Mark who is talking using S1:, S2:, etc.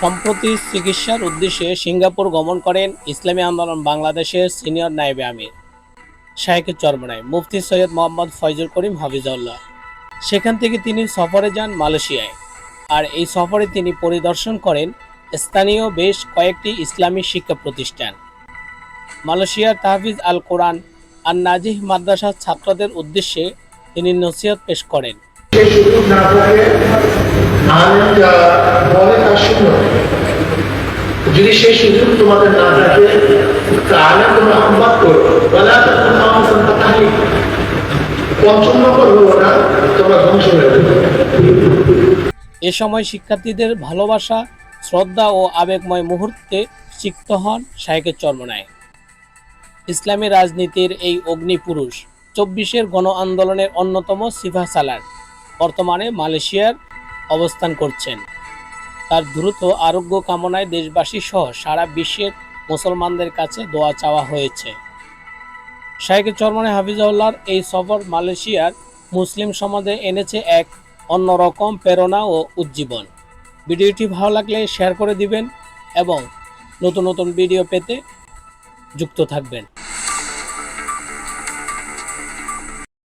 S1: সম্প্রতি চিকিৎসার উদ্দেশ্যে সিঙ্গাপুর গমন করেন ইসলামী আন্দোলন বাংলাদেশের সিনিয়র নায়েবে আমির শাহেকের চরমনায় মুফতি সৈয়দ মোহাম্মদ ফয়জুল করিম হাফিজাউল্লাহ সেখান থেকে তিনি সফরে যান মালয়েশিয়ায়। আর এই সফরে তিনি পরিদর্শন করেন স্থানীয় বেশ কয়েকটি ইসলামী শিক্ষা প্রতিষ্ঠান। মালয়েশিয়ার তাহফিজ আল কোরআন আর নাজিহ মাদ্রাসার ছাত্রদের উদ্দেশ্যে তিনি নসিহত পেশ করেন।
S2: যদি সেই সুযোগ তোমাদের না থাকে, তাহলে তোমরা না তোমরা ধ্বংস হয়ে
S1: এ সময় শিক্ষার্থীদের ভালোবাসা, শ্রদ্ধা ও আবেগময় মুহূর্তে সিক্ত হন শাহেকের চর্মনায়। ইসলামী রাজনীতির এই অগ্নিপুরুষ চব্বিশের গণ আন্দোলনের অন্যতম সিফা সালার, বর্তমানে মালয়েশিয়ার অবস্থান করছেন। তার দ্রুত আরোগ্য কামনায় দেশবাসী সহ সারা বিশ্বের মুসলমানদের কাছে দোয়া চাওয়া হয়েছে। শাহেকের চরমনে হাফিজাউল্লাহর এই সফর মালয়েশিয়ার মুসলিম সমাজে এনেছে এক অন্যরকম প্রেরণা ও উজ্জীবন। ভিডিওটি ভালো লাগলে শেয়ার করে দিবেন এবং নতুন নতুন ভিডিও পেতে যুক্ত থাকবেন।